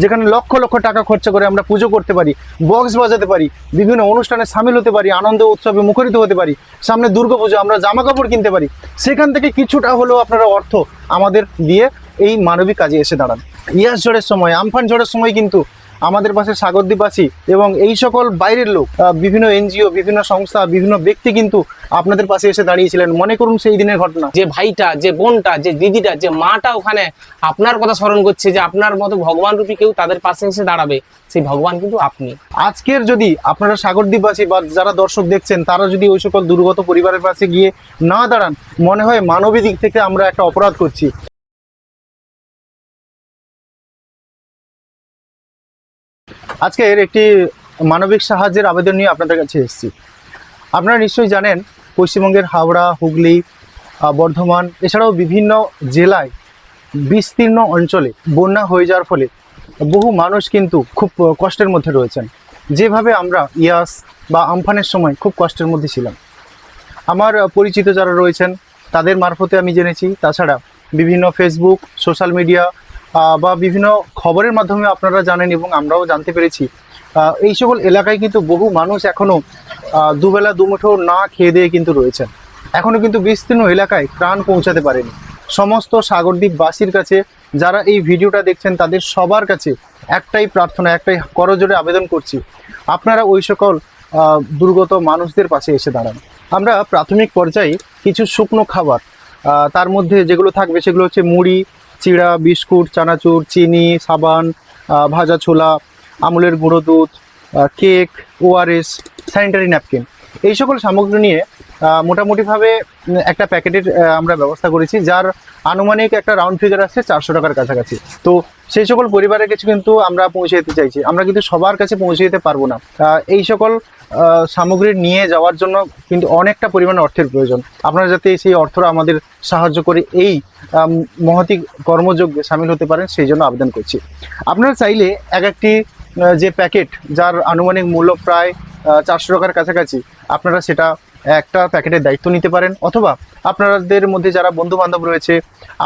যেখানে লক্ষ লক্ষ টাকা খরচা করে আমরা পুজো করতে পারি, বক্স বাজাতে পারি, বিভিন্ন অনুষ্ঠানে সামিল হতে পারি, আনন্দ উৎসবে মুখরিত হতে পারি, সামনে দুর্গা পুজো আমরা জামা কাপড় কিনতে পারি, সেখান থেকে কিছুটা হলেও আপনারা অর্থ আমাদের দিয়ে এই মানবিক কাজে এসে দাঁড়ান। ইয়াস ঝড়ের সময়, আমফান ঝড়ের সময় কিন্তু আমাদের পাশে সাগরদ্বীপবাসী এবং এই সকল বাইরের লোক বিভিন্ন এনজিও বিভিন্ন সংস্থা বিভিন্ন ব্যক্তি কিন্তু আপনাদের পাশে এসে দাঁড়িয়েছিলেন। মনে করুন সেই দিনের ঘটনা। যে ভাইটা যে বোনটা যে দিদিটা যে মাটা ওখানে আপনার কথা স্মরণ করছে যে আপনার মতো ভগবান রূপী কেউ তাদের পাশে এসে দাঁড়াবে সেই ভগবান কিন্তু আপনি। আজকের যদি আপনারা সাগরদ্বীপবাসী বা যারা দর্শক দেখছেন তারা যদি ওই সকল দুর্গত পরিবারের পাশে গিয়ে না দাঁড়ান মনে হয় মানবিক দিক থেকে আমরা একটা অপরাধ করছি। আজকের একটি মানবিক সাহায্যের আবেদন নিয়ে আপনাদের কাছে এসেছি। আপনারা নিশ্চয়ই জানেন, পশ্চিমবঙ্গের হাওড়া, হুগলি বর্ধমান, এছাড়াও বিভিন্ন জেলায় বিস্তীর্ণ অঞ্চলে বন্যা হয়ে যাওয়ার ফলে বহু মানুষ কিন্তু খুব কষ্টের মধ্যে রয়েছেন। যেভাবে আমরা ইয়াস বা আমফানের সময় খুব কষ্টের মধ্যে ছিলাম। আমার পরিচিত যারা রয়েছেন, তাদের মারফতে আমি জেনেছি। তাছাড়া বিভিন্ন ফেসবুক সোশ্যাল মিডিয়া বা বিভিন্ন খবরের মাধ্যমে আপনারা জানেন এবং আমরাও জানতে পেরেছি। এই সকল এলাকায় কিন্তু বহু মানুষ এখনও দুবেলা দুমুঠো না খেয়ে দিয়ে কিন্তু রয়েছেন। এখনও কিন্তু বিস্তীর্ণ এলাকায় ত্রাণ পৌঁছাতে পারেনি। সমস্ত সাগরদ্বীপবাসীর কাছে যারা এই ভিডিওটা দেখছেন, তাদের সবার কাছে একটাই প্রার্থনা, একটাই করজোরে আবেদন করছি, আপনারা ওই সকল দুর্গত মানুষদের পাশে এসে দাঁড়ান। আমরা প্রাথমিক পর্যায়ে কিছু শুকনো খাবার তার মধ্যে যেগুলো থাকবে সেগুলো হচ্ছে মুড়ি চিড়া, বিস্কুট, চানাচুর, চিনি, সাবান ভাজা ছোলা, আমুলের গুঁড়ো দুধ কেক ওআরএস স্যানিটারি ন্যাপকিন এই সকল সামগ্রী নিয়ে মোটামুটিভাবে একটা প্যাকেটের আমরা ব্যবস্থা করেছি, যার আনুমানিক একটা রাউন্ড ফিগার আসছে চারশো টাকার কাছাকাছি। তো সেই সকল পরিবারের কাছে কিন্তু আমরা পৌঁছে যেতে চাইছি। আমরা কিন্তু সবার কাছে পৌঁছে যেতে পারব না। এই সকল সামগ্রী নিয়ে যাওয়ার জন্য কিন্তু অনেকটা পরিমাণে অর্থের প্রয়োজন। আপনারা যাতে সেই অর্থরা আমাদের সাহায্য করে এই মহতি কর্মযজ্ঞে সামিল হতে পারেন, সেই জন্য আবেদন করছি। আপনারা চাইলে এক একটি যে প্যাকেট, যার আনুমানিক মূল্য প্রায় চারশো টাকার কাছাকাছি, আপনারা সেটা একটা প্যাকেটের দায়িত্ব নিতে পারেন, অথবা আপনাদের মধ্যে যারা বন্ধু বান্ধব রয়েছে,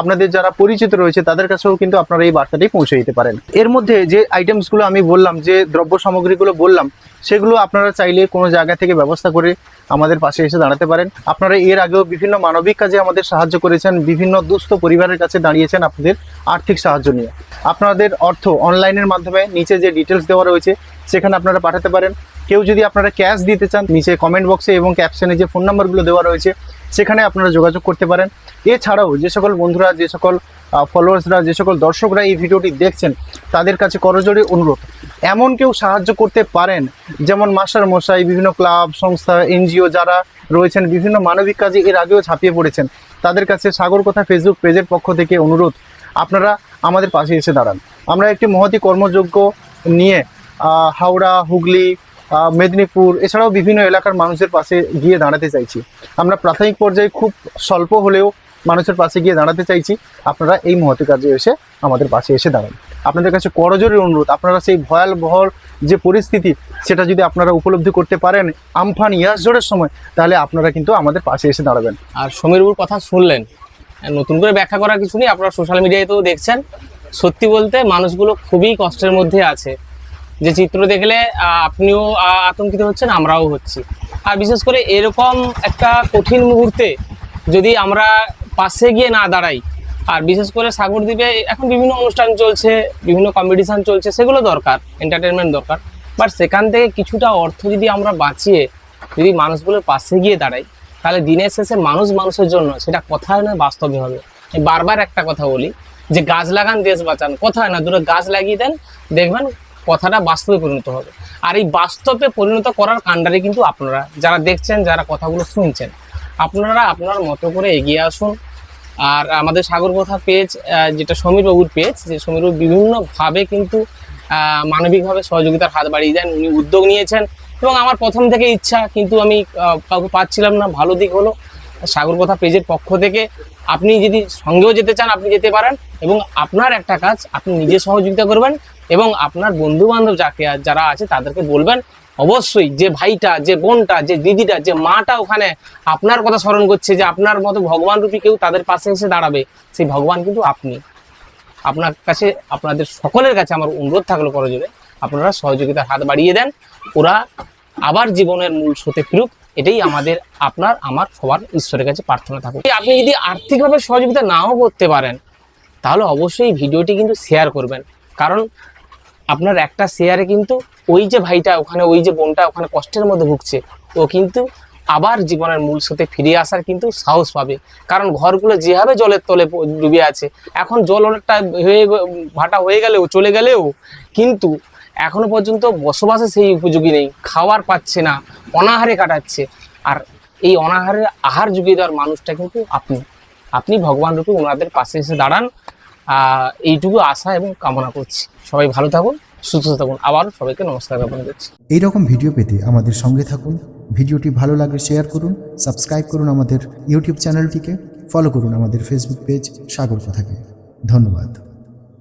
আপনাদের যারা পরিচিত রয়েছে, তাদের কাছেও কিন্তু আপনারা এই বার্তাটি পৌঁছে দিতে পারেন। এর মধ্যে যে আইটেমসগুলো আমি বললাম, যে দ্রব্য সামগ্রীগুলো বললাম, সেগুলো আপনারা চাইলে কোনো জায়গা থেকে ব্যবস্থা করে আমাদের পাশে এসে দাঁড়াতে পারেন। আপনারা এর আগেও বিভিন্ন মানবিক কাজে আমাদের সাহায্য করেছেন, বিভিন্ন দুস্থ পরিবারের কাছে দাঁড়িয়েছেন আপনাদের আর্থিক সাহায্য নিয়ে। আপনাদের অর্থ অনলাইনের মাধ্যমে নিচে যে ডিটেলস দেওয়া রয়েছে সেখানে আপনারা পাঠাতে পারেন। কেউ যদি আপনারা ক্যাশ দিতে চান, নিচে কমেন্ট বক্সে এবং ক্যাপশনে যে ফোন নাম্বারগুলো দেওয়া রয়েছে, সেখানে আপনারা যোগাযোগ করতে পারেন। এছাড়াও যে সকল বন্ধুরা, যে সকল ফলোয়ার্সরা যে সকল দর্শকরা এই ভিডিওটি দেখছেন, তাদের কাছে করজোড়ে অনুরোধ। এমন কেউ সাহায্য করতে পারেন, যেমন মাস্টার মশাই, বিভিন্ন ক্লাব, সংস্থা, এনজিও যারা রয়েছেন, বিভিন্ন মানবিক কাজে এর আগেও ছাপিয়ে পড়েছেন, তাদের কাছে সাগর কথা ফেসবুক পেজের পক্ষ থেকে অনুরোধ। আপনারা আমাদের পাশে এসে দাঁড়ান। আমরা একটি মহতি কর্মযোগ্য নিয়ে হাওড়া, হুগলি মেদিনীপুর, এছাড়াও বিভিন্ন এলাকার মানুষের পাশে গিয়ে দাঁড়াতে চাইছি। আমরা প্রাথমিক পর্যায়ে খুব স্বল্প হলেও মানুষের পাশে গিয়ে দাঁড়াতে চাইছি। আপনারা এই মহতি কাজে এসে আমাদের পাশে এসে দাঁড়ান। আপনাদের কাছে করজোরের অনুরোধ, আপনারা সেই ভয়াবহ যে পরিস্থিতি, সেটা যদি আপনারা উপলব্ধি করতে পারেন আমফান ইয়াস জোরের সময়, তাহলে আপনারা কিন্তু আমাদের পাশে এসে দাঁড়াবেন। আর সমীরবাবুর কথা শুনলেন নতুন করে ব্যাখ্যা করার কিছু নেই, আপনারা সোশ্যাল মিডিয়াতেও দেখছেন। সত্যি বলতে মানুষগুলো খুবই কষ্টের মধ্যে আছে। যে চিত্র দেখলে আপনিও আতঙ্কিত হচ্ছেন, আমরাও হচ্ছি। আর বিশেষ করে এরকম একটা কঠিন মুহূর্তে যদি আমরা পাশে গিয়ে না দাঁড়াই, আর বিশেষ করে সাগরদ্বীপে এখন বিভিন্ন অনুষ্ঠান চলছে, বিভিন্ন কম্পিটিশান চলছে, সেগুলো দরকার এন্টারটেনমেন্ট দরকার। বাট সেখান থেকে কিছুটা অর্থ যদি আমরা বাঁচিয়ে, যদি মানুষগুলোর পাশে গিয়ে দাঁড়াই তাহলে দিনের শেষে মানুষ মানুষের জন্য, সেটা কথায় নয়, বাস্তবে হবে। বারবার একটা কথা বলি, যে গাছ লাগান, দেশ বাঁচান। কোথায় না দুটো গাছ লাগিয়ে দেন, দেখবেন কথাটা বাস্তবে পরিণত হবে। আর এই বাস্তবে পরিণত করার কাণ্ডারে কিন্তু আপনারা, যারা দেখছেন, যারা কথাগুলো শুনছেন, আপনারা আপনার মতো করে এগিয়ে আসুন। আর আমাদের সাগর কথা পেজ যেটা সমীর বাবুর পেজ, যে সমীর বাবু বিভিন্নভাবে কিন্তু মানবিকভাবে সহযোগিতার হাত বাড়িয়ে দেন, উনি উদ্যোগ নিয়েছেন। এবং আমার প্রথম থেকে ইচ্ছা, কিন্তু আমি কাউকে পাচ্ছিলাম না, ভালো দিক হলো। সাগর কথা পেজের পক্ষ থেকে আপনি যদি সঙ্গেও যেতে চান, আপনি যেতে পারেন এবং আপনার একটা কাজ আপনি নিজে সহযোগিতা করবেন এবং আপনার বন্ধু বান্ধব যাকে যারা আছে তাদেরকে বলবেন, অবশ্যই যে ভাইটা, যে বোনটা, যে দিদিটা, যে মাটা ওখানে আপনার কথা স্মরণ করছে যে আপনার মতো ভগবান রূপী কেউ তাদের পাশে এসে দাঁড়াবে, সেই ভগবান কিন্তু আপনি। আপনার কাছে, আপনাদের সকলের কাছে আমার অনুরোধ থাকল করজোরে আপনারা সহযোগিতার হাত বাড়িয়ে দেন, ওরা আবার জীবনের মূল স্রোতে ফিরুক। এটাই আমাদের, আপনার, আমার, সবার, ঈশ্বরের কাছে প্রার্থনা থাকুক। আপনি যদি আর্থিকভাবে সহযোগিতা নাও করতে পারেন, তাহলে অবশ্যই ভিডিওটি কিন্তু শেয়ার করবেন। কারণ আপনার একটা শেয়ারে কিন্তু ওই যে ভাইটা, ওখানে ওই যে বোনটা, ওখানে কষ্টের মধ্যে ভুগছে, ও কিন্তু আবার জীবনের মূল স্রোতে ফিরে আসার কিন্তু সাহস পাবে। কারণ ঘরগুলো যেভাবে জলের তলে ডুবে আছে, এখন জল অনেকটা হয়ে ভাটা হয়ে গেলেও, চলে গেলেও কিন্তু এখনও পর্যন্ত বসবাসে সেই উপযোগী নেই, খাওয়ার পাচ্ছে না, অনাহারে কাটাচ্ছে। আর এই অনাহারে আহার জুগিয়ে দেওয়ার মানুষটা কিন্তু আপনি। আপনি ভগবান রূপে ওনাদের পাশে এসে দাঁড়ান। এইটুকু আশা এবং কামনা করছি। সবাই ভালো থাকুন, সুস্থ থাকুন। আবারও সবাইকে নমস্কার জ্ঞাপন করছি। এই রকম ভিডিও পেতে আমাদের সঙ্গে থাকুন। ভিডিওটি ভালো লাগলে শেয়ার করুন সাবস্ক্রাইব করুন আমাদের ইউটিউব চ্যানেলটিকে ফলো করুন আমাদের ফেসবুক পেজ সাগর কথাকে। ধন্যবাদ।